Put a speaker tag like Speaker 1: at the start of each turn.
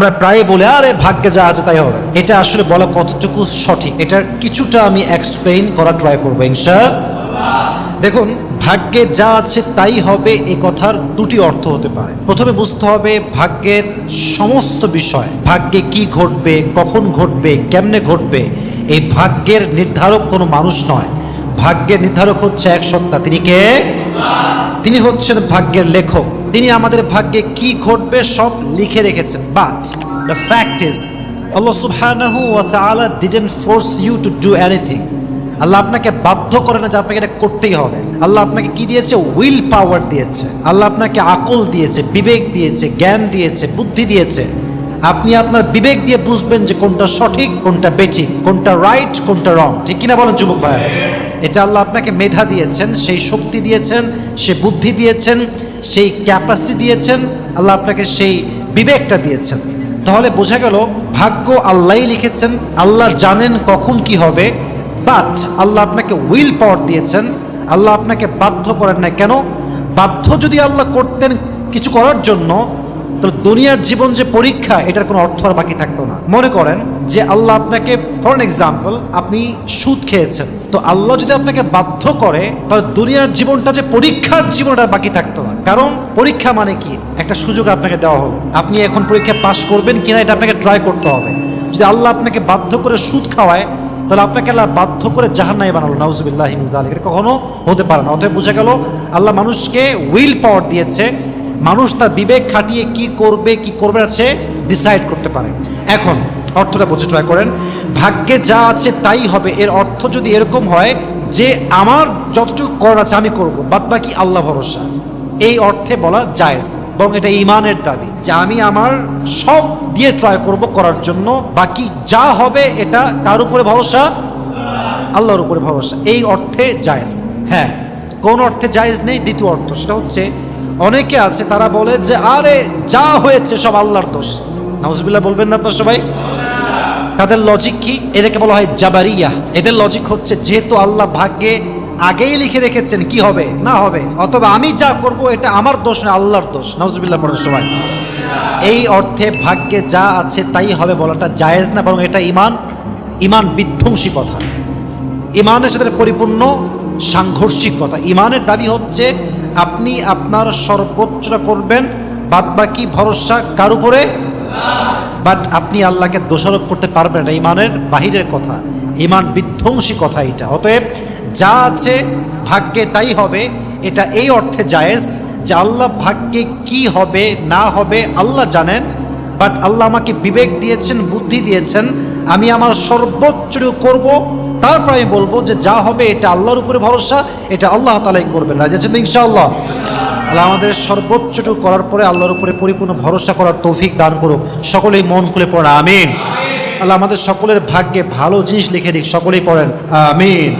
Speaker 1: আমরা প্রায় বলে, আরে, ভাগ্যে যা আছে তাই হবে। এটা আসলে বলা কতটুকু সঠিক, এটার কিছুটা আমি এক্সপ্লেইন করা ট্রাই করব ইনশা দেখুন, ভাগ্যে যা আছে তাই হবে এ কথার দুটি অর্থ হতে পারে। প্রথমে বুঝতে হবে ভাগ্যের সমস্ত বিষয়, ভাগ্যে কি ঘটবে, কখন ঘটবে, কেমনে ঘটবে। এই ভাগ্যের নির্ধারক কোনো মানুষ নয়। ভাগ্যের নির্ধারক হচ্ছে এক সত্তা, তিনি কে? তিনি হচ্ছেন ভাগ্যের লেখক। তিনি আমাদের ভাগ্যে কি ঘটবে সব লিখে রেখেছেন। But the fact is Allah সুবহানাহু ওয়া তাআলা didn't force you to do anything Allah আপনাকে বাধ্য করে না যে আপনাকে এটা করতেই হবে। আল্লাহ আপনাকে কি দিয়েছে? উইল পাওয়ার দিয়েছে। আল্লাহ আপনাকে আকল দিয়েছে, বিবেক দিয়েছে, জ্ঞান দিয়েছে, বুদ্ধি দিয়েছে। আপনি আপনার বিবেক দিয়ে বুঝবেন যে কোনটা সঠিক, কোনটা বেঠিক, কোনটা রাইট কোনটা রং ঠিক কিনা বলেন যুবক ভাই এটা আল্লাহ আপনাকে মেধা দিয়েছেন, সেই শক্তি দিয়েছেন, সে বুদ্ধি দিয়েছেন, সেই ক্যাপাসিটি দিয়েছেন, আল্লাহ আপনাকে সেই বিবেকটা দিয়েছেন। তাহলে বোঝা গেল, ভাগ্য আল্লাহই লিখেছেন, আল্লাহ জানেন কখন কি হবে বাট আল্লাহ আপনাকে উইল পাওয়ার দিয়েছেন, আল্লাহ আপনাকে বাধ্য করেন না কেন? বাধ্য যদি আল্লাহ করতেন কিছু করার জন্য তো দুনিয়ার জীবন যে পরীক্ষা, এটার কোনো অর্থ আর বাকি থাকতো না। মনে করেন যে আল্লাহ আপনাকে ফর এক্সাম্পল আপনি সুদ খেয়েছেন। তো আল্লাহ যদি আপনাকে বাধ্য করে, তাহলে দুনিয়ার জীবনটা যে পরীক্ষার জীবনটা বাকি থাকতো না। কারণ পরীক্ষা মানে কি? একটা সুযোগ আপনাকে দেওয়া হলো আপনি এখন পরীক্ষা পাশ করবেন কিনা এটা আপনাকে ট্রাই করতে হবে। যদি আল্লাহ আপনাকে বাধ্য করে সুদ খাওয়ায়, তাহলে আপনাকে আল্লাহ বাধ্য করে জাহান্নাই বানালো। নাউজুবিল্লাহ মিজালিক এটা কখনো হতে পারে না। অতএব বোঝা গেল, আল্লাহ মানুষকে উইল পাওয়ার দিয়েছে। মানুষ তার বিবেক খাটিয়ে কি করবে কি করবে সে ডিসাইড করতে পারে। এখন অর্থটা বুঝে ট্রাই করেন। ভাগ্যে যা আছে তাই হবে। এর অর্থ যদি এরকম হয় যে আমার যতটুকু করার আছে আমি করব বাদ বাকি আল্লাহ ভরসা। এই অর্থে বলা জায়েজ। বরং এটা ইমানের দাবি যে আমি আমার সব দিয়ে ট্রাই করব করার জন্য। বাকি যা হবে এটা কার উপরে ভরসা? আল্লাহর উপরে ভরসা। এই অর্থে জায়েজ। হ্যাঁ কোন অর্থে জায়েজ নেই। দ্বিতীয় অর্থ সেটা হচ্ছে, অনেকে আছে তারা বলে যে, আরে যা হয়েছে সব আল্লাহর দোষ। নাউজুবিল্লাহ, বলবেন না আপনার সবাই? তাদের লজিক কি? এদেরকে বলা হয় জাবারিয়া। এদের লজিক হচ্ছে, যেহেতু আল্লাহ ভাগ্যে আগেই লিখে রেখেছেন, কি হবে? না হবে। অথবা আমি যা করব, এটা আমার দোষ না আল্লাহর দোষ। নাউজুবিল্লাহ, পড়ার সময়। এই অর্থে ভাগ্যে যা আছে তাই হবে বলাটা জায়েজ না, বরং এটা ইমান ইমান বিধ্বংসী কথা। ইমানের সাথে পরিপূর্ণ সাংঘর্ষিক কথা। ইমানের দাবি হচ্ছে, আপনি আপনার সর্বোচ্চটা করবেন, বাদবাকি ভরসা কার উপরে? বাট আপনি আল্লাহকে দোষারোপ করতে পারবেন না, ইমানের বাহিরের কথা। ইমান বিধ্বংসী কথা এটা। অতএব যা আছে ভাগ্যে তাই হবে, এটা এই অর্থে জায়েজ যে আল্লাহ ভাগ্যে কি হবে, না হবে, আল্লাহ জানেন। বাট আল্লাহ আমাকে বিবেক দিয়েছেন, বুদ্ধি দিয়েছেন। আমি আমার সর্বোচ্চ করব। তারপর আমি বলব যে যা হবে এটা আল্লাহর উপরে ভরসা, এটা আল্লাহ তালাই করবেন। রাজি ইনশাআল্লাহ? আল্লাহ আমাদের সর্বোচ্চটুকু করার পরে আল্লাহর উপরে পরিপূর্ণ ভরসা করার তৌফিক দান করুক। সকলেই মন খুলে পড়েন, আমিন। আল্লাহ আমাদের সকলের ভাগ্যে ভালো জিনিস লিখে দিক, সকলেই পড়েন, আমিন।